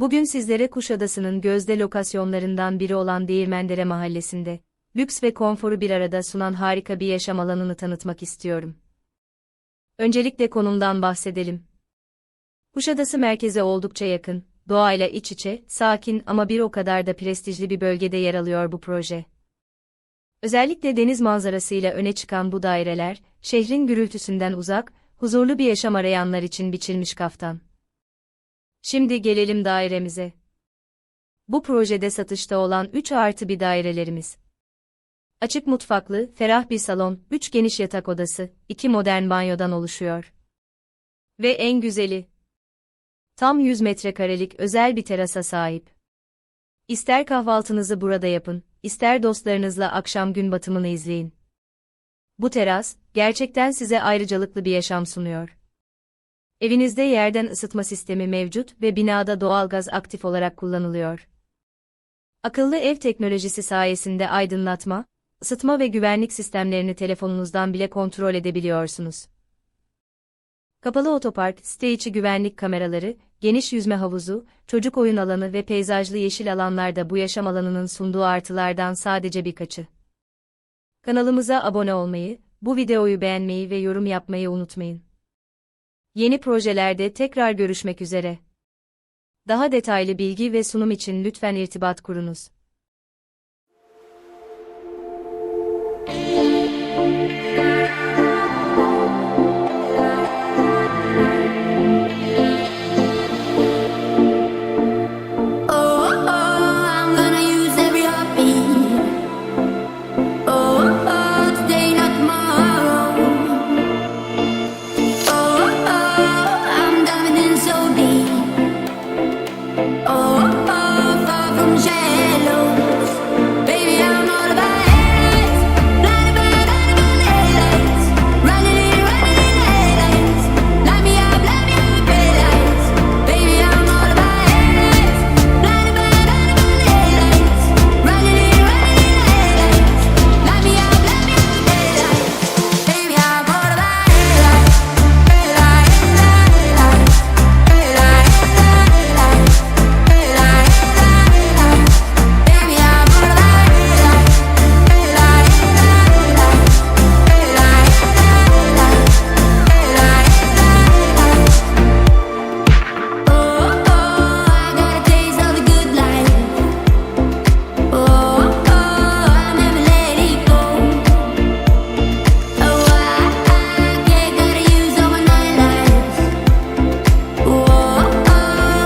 Bugün sizlere Kuşadası'nın gözde lokasyonlarından biri olan Değirmendere Mahallesi'nde, lüks ve konforu bir arada sunan harika bir yaşam alanını tanıtmak istiyorum. Öncelikle konumdan bahsedelim. Kuşadası merkeze oldukça yakın, doğayla iç içe, sakin ama bir o kadar da prestijli bir bölgede yer alıyor bu proje. Özellikle deniz manzarasıyla öne çıkan bu daireler, şehrin gürültüsünden uzak, huzurlu bir yaşam arayanlar için biçilmiş kaftan. Şimdi gelelim dairemize. Bu projede satışta olan 3 artı bir dairelerimiz. Açık mutfaklı, ferah bir salon, 3 geniş yatak odası, 2 modern banyodan oluşuyor. Ve en güzeli. Tam 100 metrekarelik özel bir terasa sahip. İster kahvaltınızı burada yapın, ister dostlarınızla akşam gün batımını izleyin. Bu teras, gerçekten size ayrıcalıklı bir yaşam sunuyor. Evinizde yerden ısıtma sistemi mevcut ve binada doğalgaz aktif olarak kullanılıyor. Akıllı ev teknolojisi sayesinde aydınlatma, ısıtma ve güvenlik sistemlerini telefonunuzdan bile kontrol edebiliyorsunuz. Kapalı otopark, site içi güvenlik kameraları, geniş yüzme havuzu, çocuk oyun alanı ve peyzajlı yeşil alanlar da bu yaşam alanının sunduğu artılardan sadece birkaçı. Kanalımıza abone olmayı, bu videoyu beğenmeyi ve yorum yapmayı unutmayın. Yeni projelerde tekrar görüşmek üzere. Daha detaylı bilgi ve sunum için lütfen irtibat kurunuz.